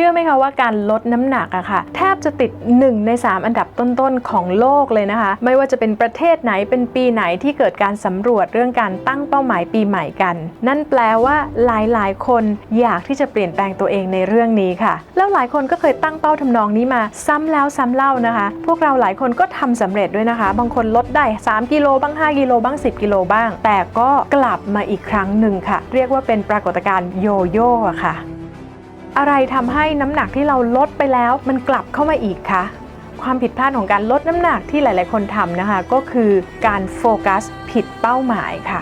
ชื่อไหมคะว่าการลดน้ำหนักอะค่ะ แทบจะติด 1 ใน 3 อันดับต้นๆของโลกเลยนะคะ ไม่ว่าจะเป็นประเทศไหนเป็นปีไหนที่เกิดการสำรวจเรื่องการตั้งเป้าหมายปีใหม่กัน นั่นแปลว่าหลายๆ คนอยากที่จะเปลี่ยนแปลงตัวเองในเรื่องนี้ค่ะ แล้วหลายคนก็เคยตั้งเป้าทำนองนี้มาซ้ำแล้วซ้ำเล่านะคะ พวกเราหลายคนก็ทำสำเร็จด้วยนะคะ บางคนลดได้ 3 กิโลบ้าง 5 กิโลบ้าง 10 กิโลบ้าง แต่ก็กลับมาอีกครั้งหนึ่งค่ะ เรียกว่าเป็นปรากฏการณ์โยโย่อะค่ะ อะไรทำให้น้ำหนักที่เราลดไปแล้วมันกลับเข้ามาอีกคะความผิดพลาดของการลดน้ำหนักที่หลาย ๆ คนทำนะคะ ก็คือการโฟกัสผิดเป้าหมายค่ะ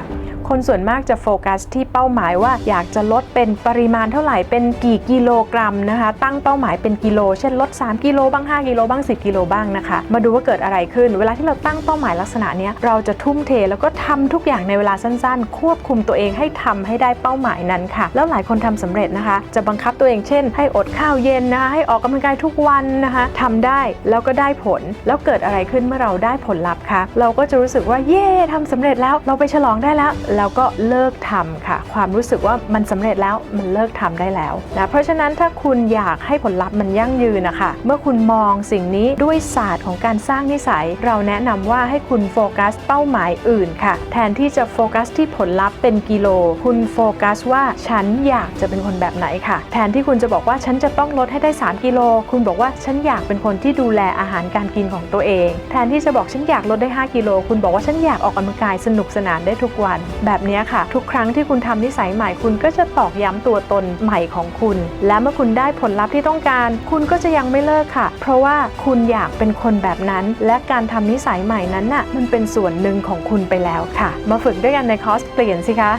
คนส่วนมากจะโฟกัสที่เป้าหมายว่าอยากจะลดเป็นปริมาณเท่าไหร่เป็นกี่กิโลกรัมนะคะ ตั้งเป้าหมายเป็นกิโล เช่นลด 3 กิโลบ้าง 5 กิโลบ้าง 10 กิโลบ้างนะคะ มาดูว่าเกิดอะไรขึ้น เวลาที่เราตั้งเป้าหมายลักษณะนี้เราจะทุ่มเทแล้วก็ทำทุกอย่างในเวลาสั้นๆ ควบคุมตัวเองให้ทำให้ได้เป้าหมายนั้นค่ะ แล้วหลายคนทำสำเร็จนะคะ จะบังคับตัวเองเช่น ให้อดข้าวเย็นนะคะให้ออกกำลังกายทุกวันนะคะทำได้แล้วก็ได้ผลแล้วเกิดอะไรขึ้นเมื่อเราได้ผลลัพธ์คะเราก็จะรู้สึกว่าเย่ทำสำเร็จแล้วเราไปฉลองได้แล้วแล้วก็เลิกทำค่ะ ความรู้สึกว่ามันสำเร็จแล้วมันเลิกทำได้แล้วนะเพราะฉะนั้นถ้าคุณอยากให้ผลลัพธ์มันยั่งยืนนะคะเมื่อคุณมองสิ่งนี้ด้วยศาสตร์ของการสร้างนิสัย เราแนะนำว่าให้คุณโฟกัสเป้าหมายอื่นค่ะ แทนที่จะโฟกัสที่ผลลัพธ์เป็นกิโล คุณโฟกัสว่าฉันอยากจะเป็นคนแบบไหนค่ะ แทนที่คุณจะบอกว่าฉันจะต้องลดให้ได้ 3 กิโล คุณบอกว่าฉันอยากเป็นคนที่ดูแลอาหารการกินของตัวเอง แทนที่จะบอกฉันอยากลดได้ 5 กิโล คุณบอกว่าฉันอยากออกกำลังกายสนุกสนานได้ทุกวันแบบนี้ค่ะ ทุกครั้งที่คุณทำนิสัยใหม่คุณก็จะตอกย้ำตัวตนใหม่ของคุณ และเมื่อคุณได้ผลลัพธ์ที่ต้องการ คุณก็จะยังไม่เลิกค่ะ เพราะว่าคุณอยากเป็นคนแบบนั้น และการทำนิสัยใหม่นั้นน่ะมันเป็นส่วนหนึ่งของคุณไปแล้วค่ะ มาฝึกด้วยกันในคอร์สเปลี่ยนสิคะ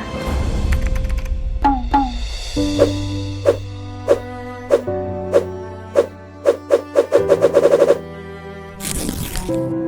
Thank